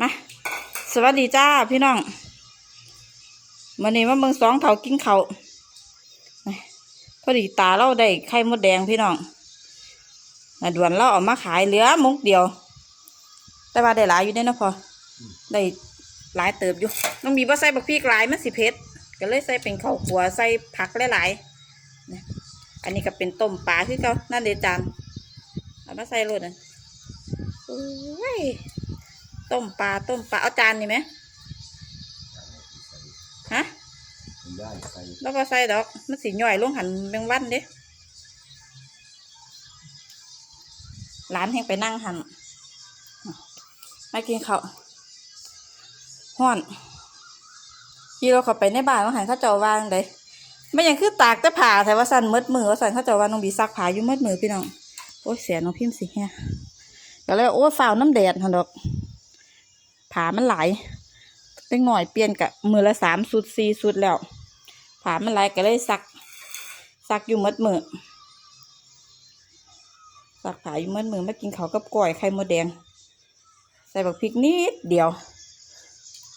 มาสวัสดีจ้าพี่น้องวันนี้มาเบิ่งสองเถากินเขาวนี่พอดีตาเราได้ไข่มดแดงพี่น้องน่ะด่วนเราเออกมาขายเหลือมุกเดียว แต่ว่าได้หลายอยู่ได้อเนาะพอได้หลายเติบอยู่น้องมีว่าใส่บักพริกหลายมันสิเผ็ดก็เลยใส่เป็นข้าวขัวใส่ผักหลายๆนี่อันนี้ก็เป็นต้มปลาคือเก่านั่นเดจานเอามาใส่รถน่ะโอ้ย ต้มปลาต้มปลาเอาจานนี่ไหมฮะแล้วก็ใส่ดอกมันสีย่อยลงหันแมงวันเด้ร้านแห่งไปนั่งหันมากินเขาห้อนที่เราเข้าไปในบ้านว่าหันเขาเจ้าวางเด้ไม่ยังคือตากแต่ผ่าแต่ว่าสั่นมืดมือว่าสั่นเขาเจ้าว่าน้องบีซักผ้าอยู่มืดมือพี่น้องโอ้ยเสียน้องพิมพ์สิเฮียก็เลยโอ้ยฝ่าวน้ำแดดหันดอก ผามันหลายแต่หน่อยเปลี่ยนกับมือละสามสุดสี่สุดแล้วผามันหลายก็เลยซักซักอยู่หมดมือซักผาอยู่หมดมือมากินเขากับก้อยไข่มดแดง ใส่บักพริกนิดเดียว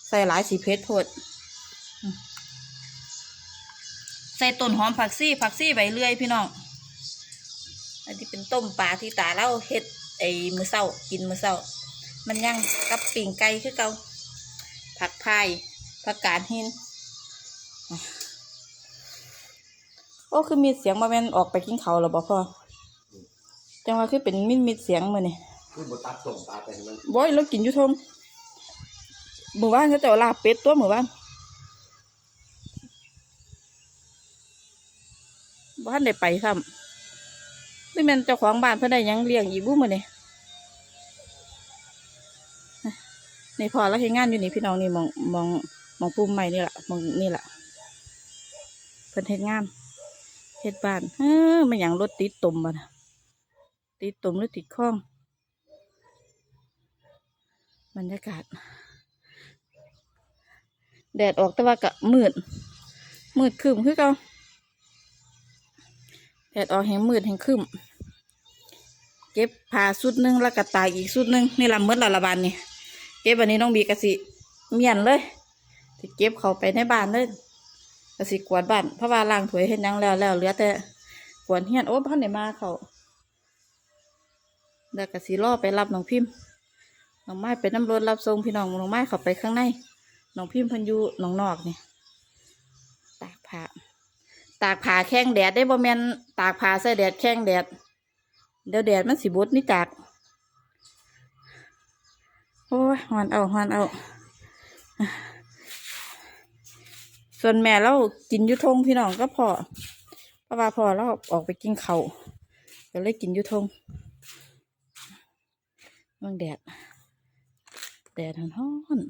ใส่หลายสีเพชรโพดใส่ต้นหอมผักซี่ผักซี่ใบเลื่อยพี่น้องอันที่เป็นต้มปลาที่ตาเล่าเฮ็ดไอ้มือเศร้ากินมือเศร้า มันยังกับปิ่งไก่คือเก่าผักพายผักกาดหิน โอ้คือมีเสียงมาแม่นออกไปกินเขาวหรอบ่พ่อจังว่าคือเป็นมิดมิดเสียงมือนี่คือบตัดส่งตาแต่มันบ่อยเรากินอยู่ทงหมู่บ้านเขาเจะลาบเป็ดตัวหมู่บ้านบ้านได้ไปซ้ำนี่แม่นเจ้าของบ้านเพิ่นได้หยังเลี้ยงอีกบุ้มือนี่ นี่พอแล้วเฮ็ดงานอยู่นี่พี่น้องนี่มองมองมองปุ่มใหม่นี่แหละมองนี่แหละเพิ่นเฮ็ดงานเฮ็ดบ้านเฮ้อมันหยังรถติดตุ่มบ่นะติดตุ่มหรือติดข้อง บรรยากาศ แดดออกแต่ว่ากะมืด มืดครึมคือเก่าแดดออกแห่งมืดแห่งครึมเก็บผ้าสุดหนึงแล้วก็ตากอีกสุดหนึงนี่ละเมืดละละบานนี่ ก็บวันนี้น้องบีกะสิเมียนเลยสิเก็บเขาไปในบ้านเลยกะสิกวาดบ้านเพราะว่าล้างถ้วยเห็นยังแล้วแล้วเหลือแต่กวาดเฮียนโอ้พ่อไหนมาเขาแล้วกะสิรอไปรับน้องพิมพ์น้องไม้เป็นน้ำรถรับส่งพี่น้องน้องไม้เขาไปข้างในน้องพิมพ์พันยูน้องนอกนี่ตากผ้าตากผ้าแข้งแดดได้บ่แมนตากผ้าใส่แดดแข้งแดดเดี๋ยวแดดมันสิบดนี่จาก โอ้ยหอนเอาหอนเอา ส่วนแม่เรากินยุทงพี่น้องก็พอเพราะว่าพอเราออกไปกินเขาก็เลยกินยุทงเมืองแดด แดดฮ้อนฮ้อน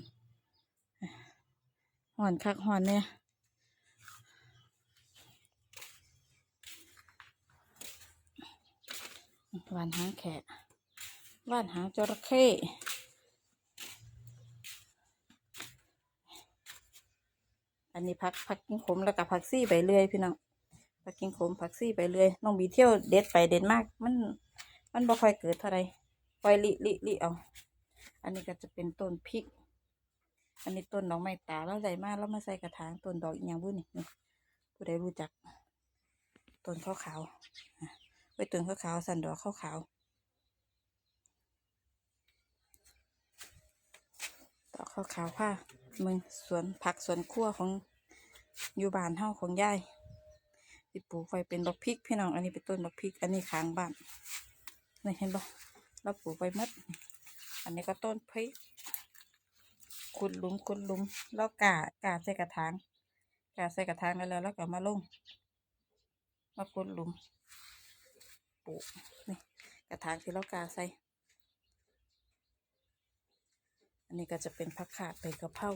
ฮ้อนคักฮ้อนเนี่ยว่านหางแขกว่านหางจระเข้ อันนี้พักพักกินขมแล้วกับผักซี่ไปเรื่อยพี่น้องผักกินขมผักซี่ไปเรื่อยน้องบีเที่ยวเด็ดไปเด็ดมาก มัน มันบ่ค่อยเกิดเท่าไรปล่อยลิลิลิเอา อันนี้ก็จะเป็นต้นพริก อันนี้ต้นดอกไม้ตาแล้วใหญ่มากแล้วมาใส่กระถางต้นดอกอีกอย่างบุ้นนี่ผู้ใดรู้จักต้นข้าวขาวอะไว้ต้นข้าวขาวสันดอกข้าวขาวดอกข้าวขาวผ้า มึงสวนผักสวนครัวของอยู่บ้านเฮาของยายที่ปลูกไว้เป็นบักพริกพี่น้อง อันนี้เป็นต้นบักพริก อันนี้ค้างบ้านนี่เห็นบ่เราปลูกไว้หมดอันนี้ก็ต้นพริกขุดหลุมขุดหลุมแล้วกากาใส่กระถางกาใส่กระถางแล้วแล้วแล้วก็มาลงมาขุดหลุมปลูกนี่กระถางที่เรากาใส่ อันนี้ก็จะเป็นผักขาดใบกระเพรา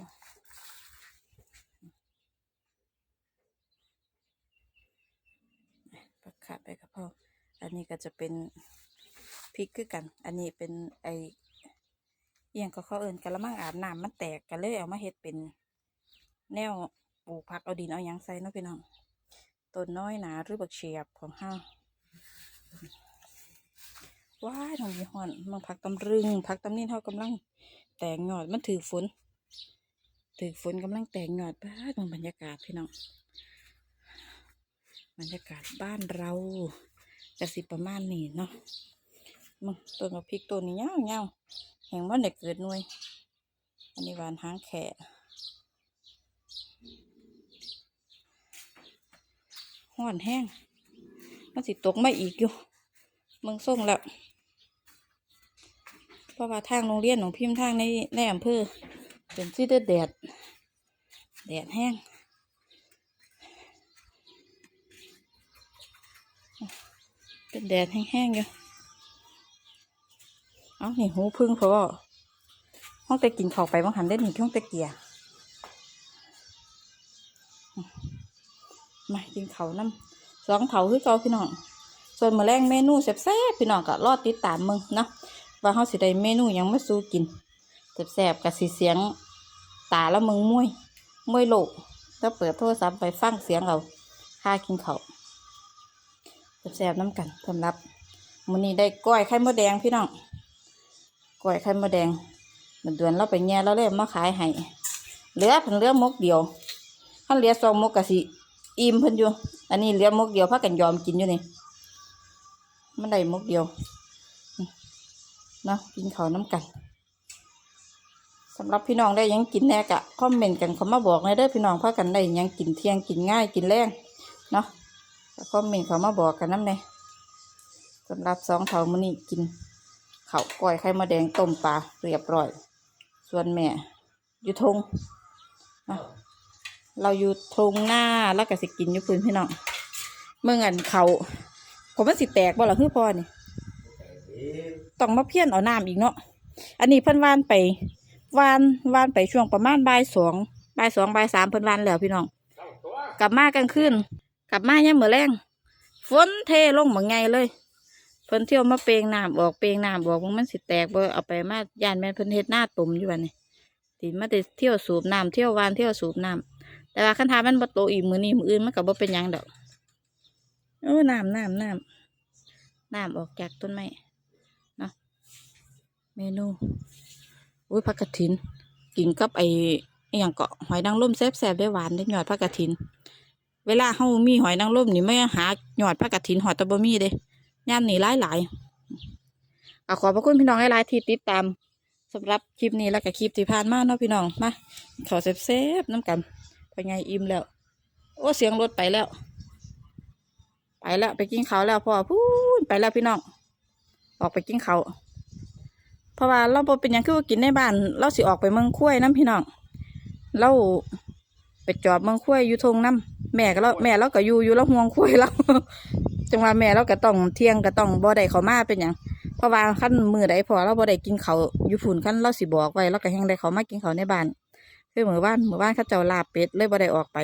ผักขาดใบกระเพราอันนี้ก็จะเป็นพริกคือกัน อันนี้เป็นไอเอียงก็เขาเอินกะละมังอาบน้ำมันแตกก็เลยเอามาเฮ็ดเป็นแนวปลูกผักเอาดินเอายังใส่เนาะพี่น้องต้นน้อยหนาหรือบักเฉียบของเฮาว้ายทางนี้ฮ้อนมันพักตำรึงพักตำนี่เท่ากำลัง แตกยอดมันถือฝนถือฝนกำลังแตกยอดบ้านบรรยากาศพี่น้องบรรยากาศบ้านเราจะสิประมาณนี้เนาะมึงต้นมะพริกต้นนี้เงาเงาแห่งมันได้เกิดหน่วย อันนี้หวานหางแขะห้อนแห้งมันสิตกมาอีกอยู่มึงส่งแล้ว ราะว่าทางโรงเรียนของพิมพ์ทางในในอำเภอเป็นที่แดดแดดแดดแห้งเป็นแดดแห้งๆอยู่เอานี่หูพึ่งเพราะห้องแต่กินข้าวไปบางหันได้หนีช่วงแต่เกียมากินเขาน้ำสองเถาคือเกาพี่น้อง ส่วนมื้อแรงเมนูแซ่บๆพี่น้องก็รอดติดตามมึงเนาะ ว่าเขาสิได้เมนูหยังมาสู้กินแซ่บๆกับสีเสียงตาแล้วมึงมวยมวยโลกแล้วเปิดโทรศัพท์ไปฟังเสียงเราค่ากินเขาแซ่บๆน้ำกันสำหรับมื้อนี้ได้ก้อยไข่มดแดงพี่น้องก้อยไข่มดแดงมันดือนเราไปแง่เราเลยมาขายให้เหลือเพิ่นเหลือมกเดียวถ้าเหลือสองมกกะสิอิ่มเพิ่นอยู่ อันนี้เหลือมกเดียวพากันยอมกินอยู่นี่มันได้มกเดียว เนาะกินข้าวน้ำกันสำหรับพี่น้องได้ยังกินแน่กะคอมเมนต์กันเขามาบอกในอยเด้อพี่น้องพากันได้ยังกินเที่ยงกินง่ายกินแรงเนาะคอมเมนต์เขามาบอกกันน้ำเนยสำหรับสองเถามื้อนี้กินข้าวก้อยไข่มะแดงต้มปลาเรียบร้อย ส่วนแม่อยู่ทงเนาะเราอยู่ทงหน้าแล้วก็สิกินอยู่พื้นพี่น้องเมื่องันเขาผมมันสิแตกบ่ล่ะคือพ่อนี่ ต้องมาเพี้ยนเอาน้ำอีกเนาะอันนี้เพิ่นวานไปวานวานไปช่วงประมาณบ่ายสองบ่ายสองบ่ายสามเพิ่นวานแล้วพี่น้องกลับมากลางคืนกลับมาเนี่ยามมื้อแรงฝนเทลงเหมือนไงเลยเพิ่นเที่ยวมาเปลงน้ำบอกเปลงน้ำบอกว่ามันสิแตกบ่เอาไปมาย่านแม่นเพิ่นเฮ็ดหน้าตุ่มอยู่วันนี้ติมาแต่เที่ยวสูบน้ำเที่ยววานเที่ยวสูบน้ำแต่ว่าคันทามันบ่โตอีกมือนี้มืออื่นมันก็บ่เป็นยังดอกเออน้ำน้ำน้ำน้ำออกจากต้นไม้ เมนูอุ้ยผักกระถิน กินกับไอ้อย่างเกาะหอยนางรมแซ่บๆได้หวานได้หยอดผักกระถิน เวลาเฮามีหอยนางรมนี่ไม่หาหยอดผักกระถินหอดตะบมีเด้ย่ามนี่หลายหลายๆก็ขอบพระคุณพี่น้องหลายๆที่ติดตามสำหรับคลิปนี้แล้วก็คลิปที่ผ่านมาเนาะพี่น้องมาขอแซ่บๆน้ำกันไปไงอิ่มแล้ว โอ้เสียงรถไปแล้ว ไปแล้วไปกินเขาแล้วพ่อพูดไปแล้วพี่น้อง ออกไปกินเขา เพราะว่าเราบ่เป็นหยังคือว่ากินในบ้าน เราสิออกไปเมืองคุ้วยน้ำพี่น้องเราไปจอดเมืองคุ้วยอยู่ทงน้ำแม่ก็เราแม่เราก็อยู่อยู่ล้วห่วงคุ้วยเราจังหว่าแม่เราก็ต้องเที่ยงก็ต้องบ่ได้เขามาเป็นหยังเพราะว่าขั้นมือใดพอเราบ่ได้กินเขาอยู่ฝุ่นขั้นเราสิบอกไว้เราก็แห้งได้เขามากินเขาในบ้านคือเหมือนบ้านเหมือนบ้านเขาเจ้าลาบเป็ดเลยบ่ได้ออกไป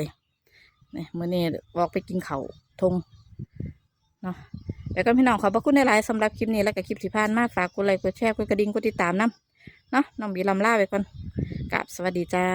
เนี่ยมื้อนี้ออกไปกินเขาทงเนาะ แล้วก็พี่น้องขอบพระคุณในหลายสำหรับคลิปนี้และก็คลิปที่ผ่านมาฝากกดไลค์กดแชร์กดกระดิ่งกดติดตามนะเนาะน้องบีลำล่าไปก่อนกราบสวัสดีจ้า